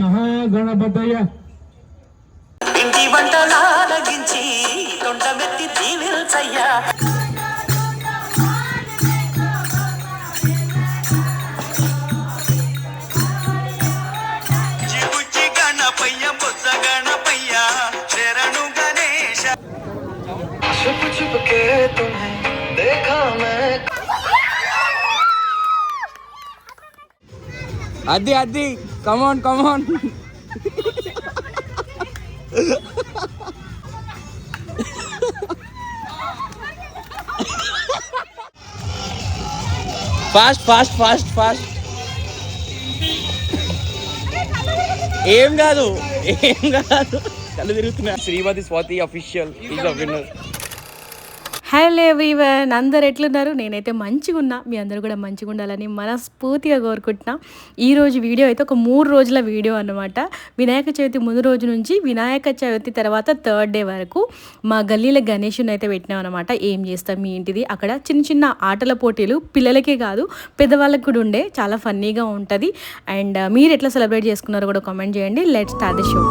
మహాగణపతయ ఇంటి వంటలారగించి తొండమెత్తి దీవిల్చయ్యా చిబుచ్చి గణపయ్య బొత్స గణపయ్య శరణు గణేశ छुप छुप के तुम्हें देखा मैं అది అది. Come on come on fast fast fast fast ఏం కాదు ఏం కాదు. కళ్ళు తిరుగుతున్నా Srimathi Swathi official is a winner hello everyone అందరు ఎట్లున్నారు? నేనైతే మంచిగా ఉన్నా మీ అందరూ కూడా మంచిగా ఉండాలని మనస్ఫూర్తిగా కోరుకుంటున్నా. ఈరోజు వీడియో అయితే ఒక మూడు రోజుల వీడియో అన్నమాట. వినాయక చవితి ముందు రోజు నుంచి వినాయక చవితి తర్వాత థర్డ్ డే వరకు మా గల్లీలో గణేషుని అయితే పెట్టినాం అనమాట ఏం చేస్తాం మీ ఇంటిది? అక్కడ చిన్న చిన్న ఆటల పోటీలు పిల్లలకే కాదు పెద్దవాళ్ళకి కూడా ఉండే చాలా ఫన్నీగా ఉంటుంది. అండ్ మీరు ఎట్లా సెలబ్రేట్ చేసుకున్నారో కూడా కామెంట్ చేయండి. Let start the show.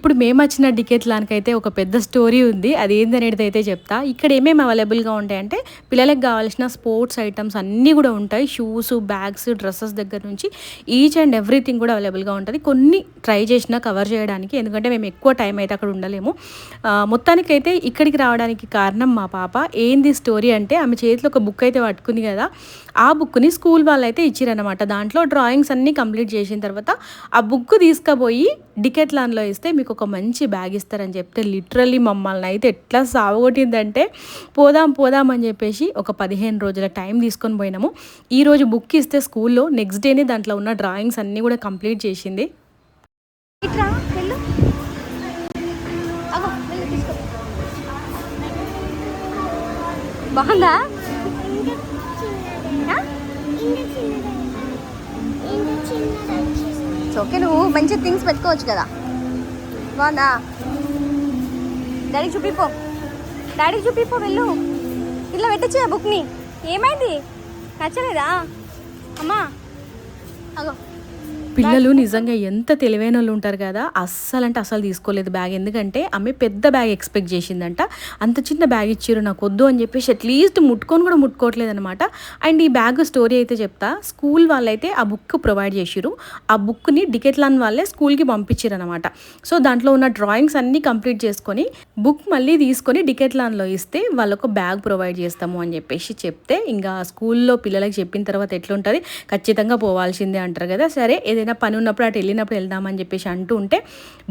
ఇప్పుడు మేము వచ్చిన డికెట్లానికైతే ఒక పెద్ద స్టోరీ ఉంది. అది ఏందనేది అయితే చెప్తా. ఇక్కడ ఏమేమి అవైలబుల్గా ఉంటాయంటే పిల్లలకు కావాల్సిన స్పోర్ట్స్ ఐటమ్స్ అన్నీ కూడా ఉంటాయి. షూస్ బ్యాగ్స్ డ్రెస్సెస్ దగ్గర నుంచి ఈచ్ అండ్ ఎవ్రీథింగ్ కూడా అవైలబుల్గా ఉంటుంది. కొన్ని ట్రై చేసినా కవర్ చేయడానికి ఎందుకంటే మేము ఎక్కువ టైం అయితే అక్కడ ఉండలేము. మొత్తానికైతే ఇక్కడికి రావడానికి కారణం మా పాప. ఏంది స్టోరీ అంటే ఆమె చేతిలో ఒక బుక్ అయితే పట్టుకుంది కదా ఆ బుక్ని స్కూల్ వాళ్ళు అయితే ఇచ్చారనమాట దాంట్లో డ్రాయింగ్స్ అన్నీ కంప్లీట్ చేసిన తర్వాత ఆ బుక్ తీసుకుపోయి డికెట్లాన్లో ఇస్తే మీకు ఒక మంచి బ్యాగ్ ఇస్తారని చెప్తే లిటరల్లీ మమ్మల్ని అయితే ఎట్లా సావగొట్టిందంటే పోదాం పోదాం అని చెప్పేసి ఒక పదిహేను రోజుల టైం తీసుకొని పోయినాము. ఈరోజు బుక్ ఇస్తే స్కూల్లో నెక్స్ట్ డేనే దాంట్లో ఉన్న డ్రాయింగ్స్ అన్నీ కూడా కంప్లీట్ చేసింది. బాగుందా? ఓకే నువ్వు మంచి థింగ్స్ పెట్టుకోవచ్చు కదా. బాగుందా డాడీకి చూపిపో. డాడీకి చూపిపో వెళ్ళు. ఇలా పెట్టచ్చు బుక్ని. ఏమైంది? నచ్చలేదా? అమ్మా. అగో. పిల్లలు నిజంగా ఎంత తెలివైన వాళ్ళు ఉంటారు కదా అస్సలు అంటే అస్సలు తీసుకోలేదు బ్యాగ్. ఎందుకంటే ఆమె పెద్ద బ్యాగ్ ఎక్స్పెక్ట్ చేసిందంట. అంత చిన్న బ్యాగ్ ఇచ్చారు నాకు వద్దు అని చెప్పేసి అట్లీస్ట్ ముట్టుకొని కూడా ముట్టుకోవట్లేదు అనమాట అండ్ ఈ బ్యాగ్ స్టోరీ అయితే చెప్తా. స్కూల్ వాళ్ళైతే ఆ బుక్ ప్రొవైడ్ చేసిరు ఆ బుక్ని డికెట్లాన్ వాళ్ళే స్కూల్కి పంపించారు అనమాట సో దాంట్లో ఉన్న డ్రాయింగ్స్ అన్నీ కంప్లీట్ చేసుకొని బుక్ మళ్ళీ తీసుకొని డికెట్లాన్లో ఇస్తే వాళ్ళకు బ్యాగ్ ప్రొవైడ్ చేస్తాము అని చెప్పేసి చెప్తే ఇంకా స్కూల్లో పిల్లలకి చెప్పిన తర్వాత ఎట్లుంటుంది? ఖచ్చితంగా పోవాల్సిందే అంటారు కదా. సరే ఏదైనా పని ఉన్నప్పుడు అటు వెళ్ళినప్పుడు వెళ్దామని చెప్పేసి అంటూ ఉంటే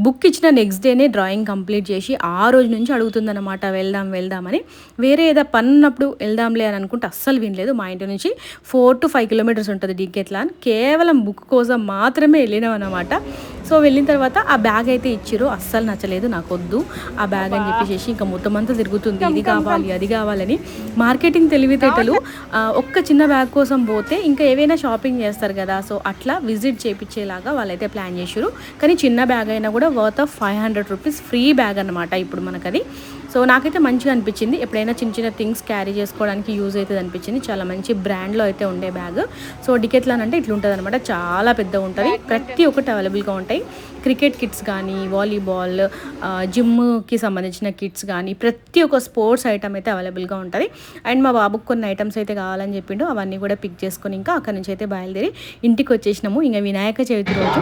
బుక్ ఇచ్చిన నెక్స్ట్ డేనే డ్రాయింగ్ కంప్లీట్ చేసి ఆ రోజు నుంచి అడుగుతుందన్నమాట వెళ్దాం వెళ్దామని వేరే ఏదో పని ఉన్నప్పుడు వెళ్దాంలే అని అనుకుంటే అస్సలు వినలేదు. మా ఇంటి నుంచి ఫోర్ టు ఫైవ్ కిలోమీటర్స్ ఉంటుంది డికెట్లాన్ కేవలం బుక్ కోసం మాత్రమే వెళ్ళినాం అనమాట సో వెళ్ళిన తర్వాత ఆ బ్యాగ్ అయితే ఇచ్చిరు అస్సలు నచ్చలేదు. నాకు వద్దు. ఆ బ్యాగ్ అని చెప్పేసి ఇంకా మొత్తం అంతా తిరుగుతుంది. ఇది కావాలి అది కావాలని. మార్కెటింగ్ తెలివితేటలు ఒక్క చిన్న బ్యాగ్ కోసం పోతే ఇంకా ఏవైనా షాపింగ్ చేస్తారు కదా. సో అట్లా విజిట్ చేపించేలాగా వాళ్ళైతే ప్లాన్ చేశారు. కానీ చిన్న బ్యాగ్ అయినా కూడా worth of five hundred rupees free bag అనమాట ఇప్పుడు మనకు అది సో నాకైతే మంచిగా అనిపించింది. ఎప్పుడైనా చిన్న చిన్న థింగ్స్ క్యారీ చేసుకోవడానికి యూజ్ అవుతుంది అనిపించింది. చాలా మంచి బ్రాండ్లో అయితే ఉండే బ్యాగ్ సో డికెట్లాన్ అంటే ఇట్లా ఉంటుంది అనమాట చాలా పెద్ద ఉంటుంది ప్రతి ఒక్కటి అవైలబుల్గా ఉంటాయి. క్రికెట్ కిట్స్ కానీ వాలీబాల్ జిమ్కి సంబంధించిన కిట్స్ కానీ ప్రతి ఒక్క స్పోర్ట్స్ ఐటమ్ అయితే అవైలబుల్గా ఉంటుంది. అండ్ మా బాబుకి కొన్ని ఐటమ్స్ అయితే కావాలని చెప్పిండు. అవన్నీ కూడా పిక్ చేసుకొని ఇంకా అక్కడ నుంచి అయితే బయలుదేరి ఇంటికి వచ్చేసినాము. ఇంకా వినాయక చవితి రోజు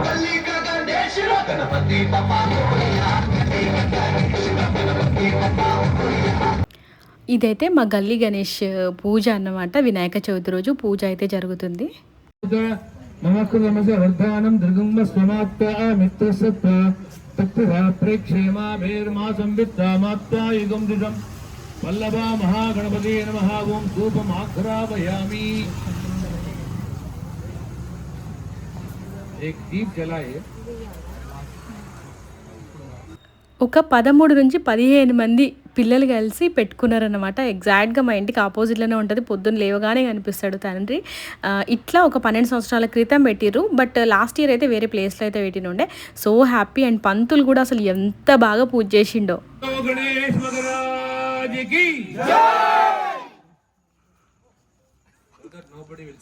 ఇదైతే మా గల్లీ గణేష్ పూజ అన్నమాట. వినాయక చవితి రోజు పూజ అయితే జరుగుతుంది. మమకృతమస వర్ధానం దృగుంబ స్వమాత్మా మిత్రసత్వ తత్తురా ప్రేక్షేమాభిర్మా సంవిత్తామాత్మా యుగం దిశం వల్లభా మహాగణపతి నమః ఓం ధూపం ఆఘ్రావయామి एक दीप जलाए ఒక పదమూడు నుంచి పదిహేను మంది పిల్లలు కలిసి పెట్టుకున్నారనమాట ఎగ్జాక్ట్గా మా ఇంటికి ఆపోజిట్లోనే ఉంటుంది. పొద్దున్న లేవగానే కనిపిస్తాడు తండ్రి. ఇట్లా ఒక పన్నెండు సంవత్సరాల క్రితం పెట్టిర్రు. బట్ లాస్ట్ ఇయర్ అయితే వేరే ప్లేస్లో అయితే పెట్టినుండే. సో హ్యాపీ అండ్ పంతులు కూడా అసలు ఎంత బాగా పూజ చేసిండో.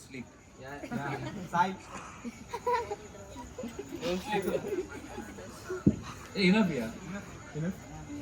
sleep. Hey, enough yeah. Enough.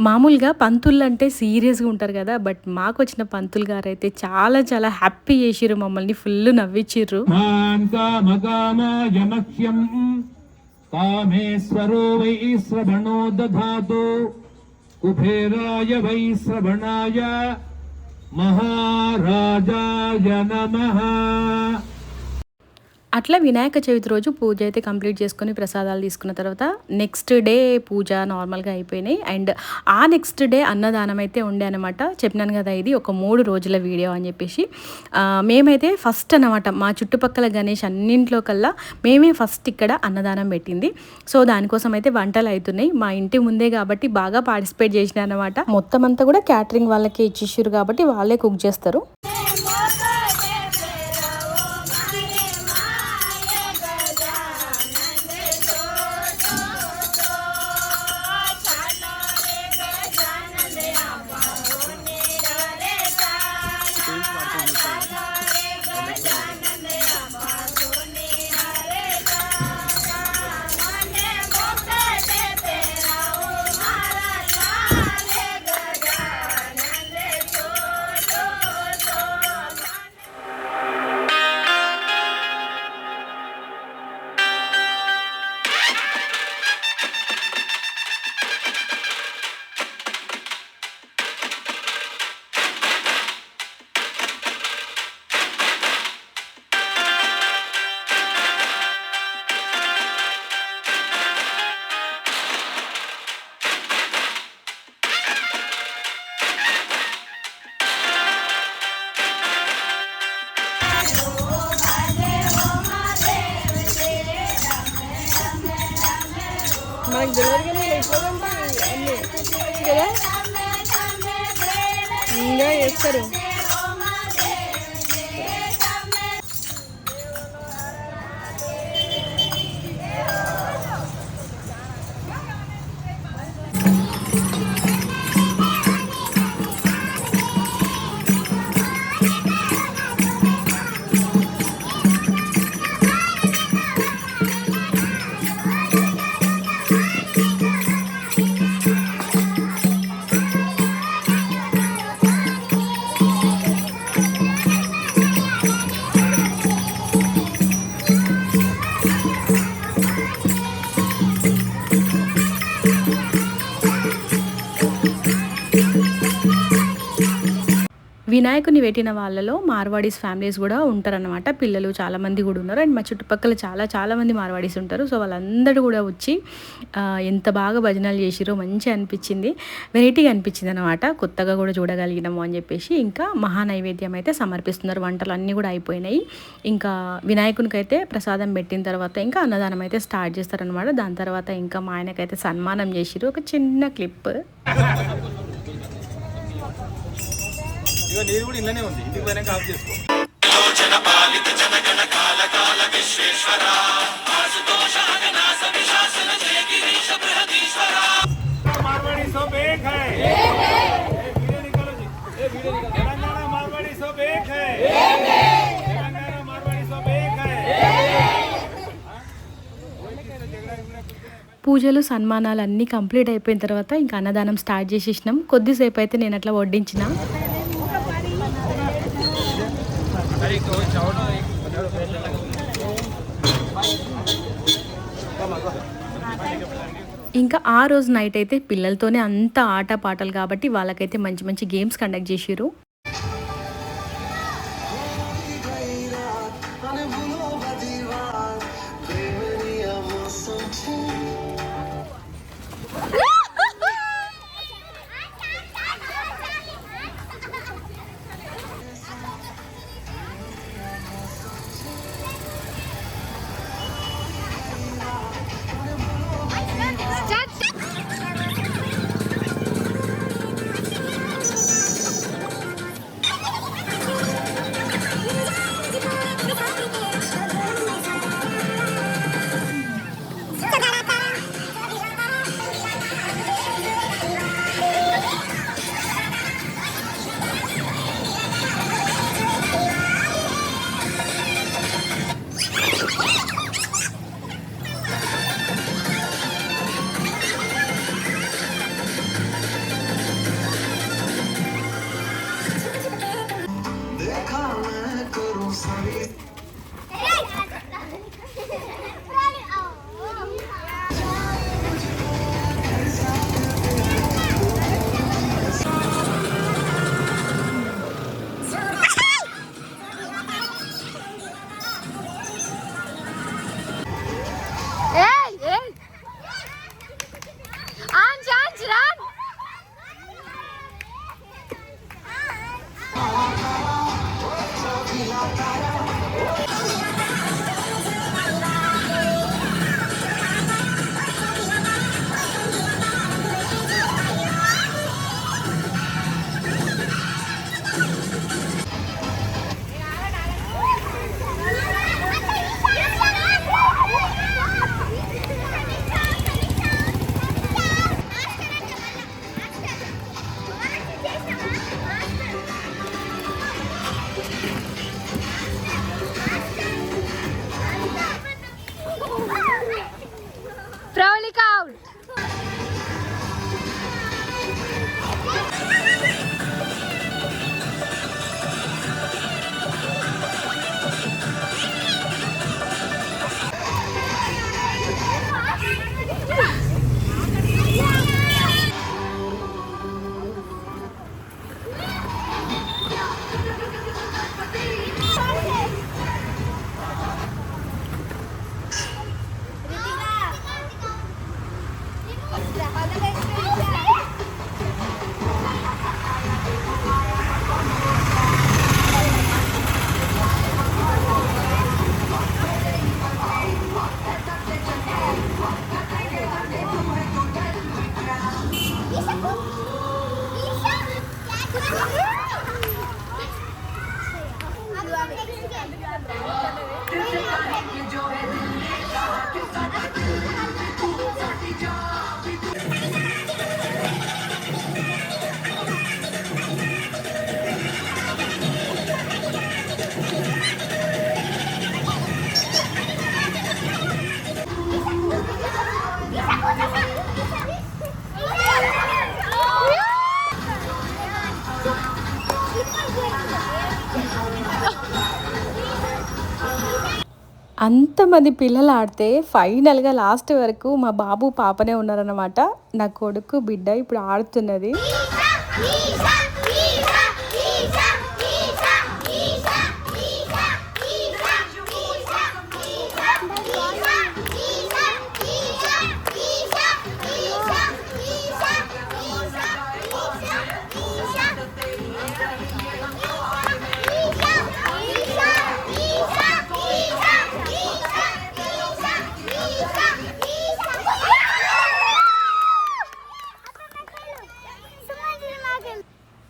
మామూలుగా పంతులు అంటే సీరియస్గా ఉంటారు కదా బట్ మాకు వచ్చిన పంతులు గారు అయితే చాలా చాలా హ్యాపీ చేసిర్రు మమ్మల్ని ఫుల్ నవ్విచ్చిర్రు. మాన్ కామేశ్వరో వై శ్రవణో దధాతు కుబేరాయ వై శ్రవణాయ మహారాజాయ నమః. అట్లా వినాయక చవితి రోజు పూజ అయితే కంప్లీట్ చేసుకొని ప్రసాదాలు తీసుకున్న తర్వాత నెక్స్ట్ డే పూజ నార్మల్గా అయిపోయినాయి. అండ్ ఆ నెక్స్ట్ డే అన్నదానం అయితే ఉండే అనమాట చెప్పినాను కదా ఇది ఒక మూడు రోజుల వీడియో అని చెప్పేసి. మేమైతే ఫస్ట్ అనమాట మా చుట్టుపక్కల గణేష్ అన్నింట్లో కల్లా మేమే ఫస్ట్ ఇక్కడ అన్నదానం పెట్టింది. సో దానికోసం అయితే వంటలు అవుతున్నాయి మా ఇంటి ముందే కాబట్టి బాగా పార్టిసిపేట్ చేసిన అనమాట మొత్తం అంతా కూడా క్యాటరింగ్ వాళ్ళకే ఇచ్చేసారు కాబట్టి వాళ్ళే కుక్ చేస్తారు. వినాయకుని పెట్టిన వాళ్ళలో మార్వాడీస్ ఫ్యామిలీస్ కూడా ఉంటారనమాట పిల్లలు చాలామంది కూడా ఉన్నారు. అండ్ మా చుట్టుపక్కల చాలా చాలామంది మార్వాడీస్ ఉంటారు. సో వాళ్ళందరూ కూడా వచ్చి ఎంత బాగా భజనలు చేసిరో మంచిగా అనిపించింది. వెరైటీగా అనిపించింది అనమాట కొత్తగా కూడా చూడగలిగినాము అని చెప్పేసి ఇంకా మహా నైవేద్యం అయితే సమర్పిస్తున్నారు. వంటలు అన్నీ కూడా అయిపోయినాయి. ఇంకా వినాయకునికి అయితే ప్రసాదం పెట్టిన తర్వాత ఇంకా అన్నదానం అయితే స్టార్ట్ చేస్తారనమాట దాని తర్వాత ఇంకా మా ఆయనకైతే సన్మానం చేసిరు ఒక చిన్న క్లిప్. ఇక నీరు కూడా ఇళ్ళనే ఉంది ఇంటికి పోయినాక ఆఫ్ చేసుకో मारवाड़ी सब एक है ए, वीडियो निकालो जी ए, वीडियो निकालो। तेलंगाना मारवाड़ी सब एक है तेलंगाना मारवाड़ी सब एक है పూజలు సన్మానాలు అన్నీ కంప్లీట్ అయిపోయిన తర్వాత ఇంకా అన్నదానం స్టార్ట్ చేసేసినాం కొద్దిసేపు అయితే నేను అట్లా వడ్డించిన ఇంకా ఆ రోజు నైట్ అయితే పిల్లలతోనే అంత ఆట పాటలు కాబట్టి వాళ్ళకైతే మంచి మంచి గేమ్స్ కండక్ట్ చేసిరు İnşallah. అంతమంది పిల్లలు ఆడితే ఫైనల్గా లాస్ట్ వరకు మా బాబు పాపనే ఉన్నారన్నమాట. నా కొడుకు బిడ్డ ఇప్పుడు ఆడుతున్నది.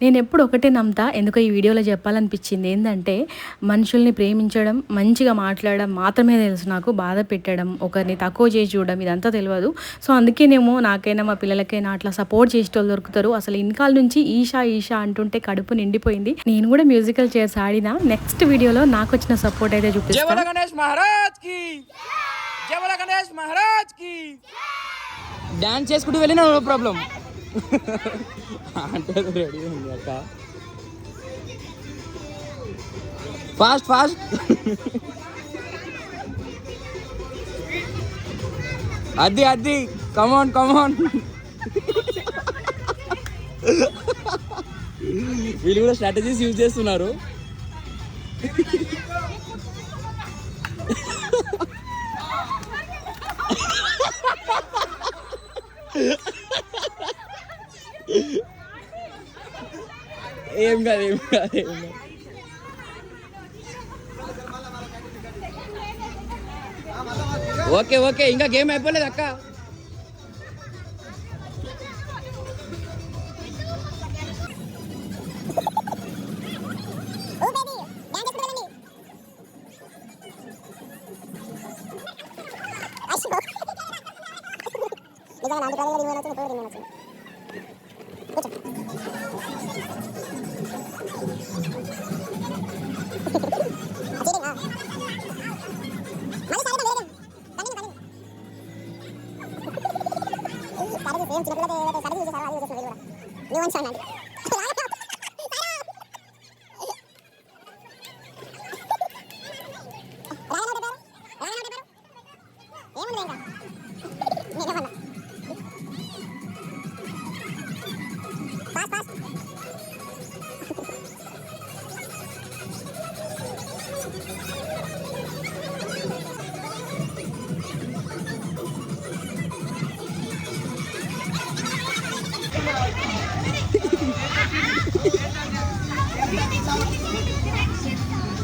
నేను ఎప్పుడు ఒకటే నమ్ముతా ఎందుకో ఈ వీడియోలో చెప్పాలనిపించింది ఏంటంటే మనుషుల్ని ప్రేమించడం మంచిగా మాట్లాడడం మాత్రమే తెలుసు నాకు బాధ పెట్టడం ఒకరిని తక్కువ చేసి చూడడం ఇదంతా తెలియదు. సో అందుకేనేమో నాకైనా మా పిల్లలకైనా అట్లా సపోర్ట్ చేసేటోళ్ళు దొరుకుతారు. అసలు ఇన్కాల నుంచి ఈషా ఈషా అంటుంటే కడుపు నిండిపోయింది. నేను కూడా మ్యూజికల్ చైర్స్ ఆడినా. నెక్స్ట్ వీడియోలో నాకు వచ్చిన సపోర్ట్ అయితే చూపిస్తాను. గణేష్ మహారాజ్కి! జవల గణేష్ మహారాజ్కి! డాన్స్ చేసుకుంటూ వెళ్ళినా నో ప్రాబ్లం అంటే రెడీ ఉంది అక్క. ఫాస్ట్ ఫాస్ట్ అది అది కమాన్ కమాన్ వీళ్ళు కూడా స్ట్రాటజీస్ యూజ్ చేస్తున్నారు. ఏం కాదు ఏం కాదు ఏం కాదు. ఓకే ఓకే ఇంకా గేమ్ అయిపోలేదు అక్క. 对，对，对，三个六，这三，三个六的，你完全能。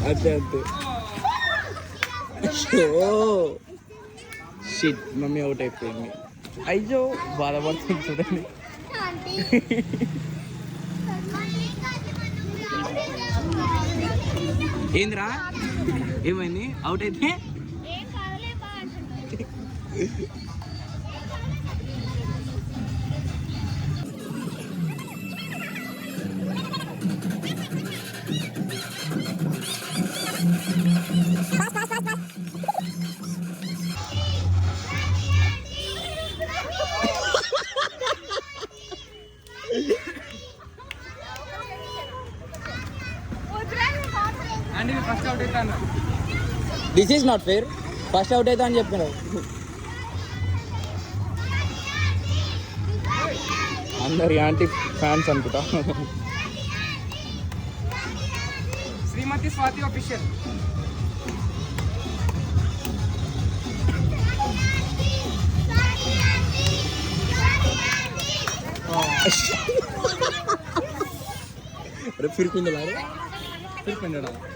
అంతే అంతే షిట్ మమ్మీ అవుట్ అయిపోయింది. అయ్యో బాధపడుతుంది చూడండి. ఏందిరా? ఏమైంది? అవుట్ అయితే? this is not fair first out అవుతా అని చెప్పినావు అందరు యాంటీ ఫ్యాన్స్ అనుకుంటా శ్రీమతి స్వాతి ఆఫీషియల్ अरे फिर पिंड ला रहे फिर पिंड डाल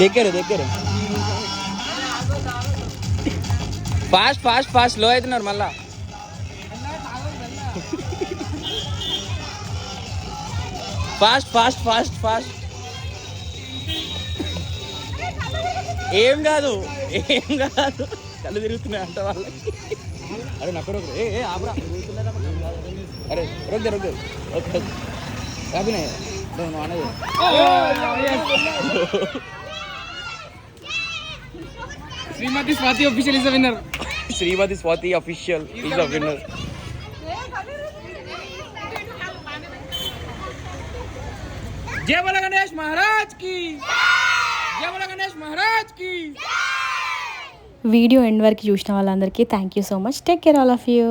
దగ్గర దగ్గర. ఫాస్ట్ ఫాస్ట్ ఫాస్ట్లో అవుతున్నారు మళ్ళా. ఫాస్ట్ ఫాస్ట్ ఫాస్ట్ ఫాస్ట్ ఏం కాదు ఏం కాదు. కళ్ళు తిరుగుతున్నాయి అంట వాళ్ళకి. అరే నాకు రొక్కు ఏ ఏ ఆపరా అరే రొక్కు రొక్కు ఓకే అభినయ్ నువ్వు అనేది Srimathi Swathi official is winner Srimathi Swathi official is a winner జయ బోల గణేష్ మహారాజ్కి జయ బోల గణేష్ మహారాజ్కి వీడియో ఎండ్ వరకు చూసిన వాళ్ళందరికీ thank you so much take care all of you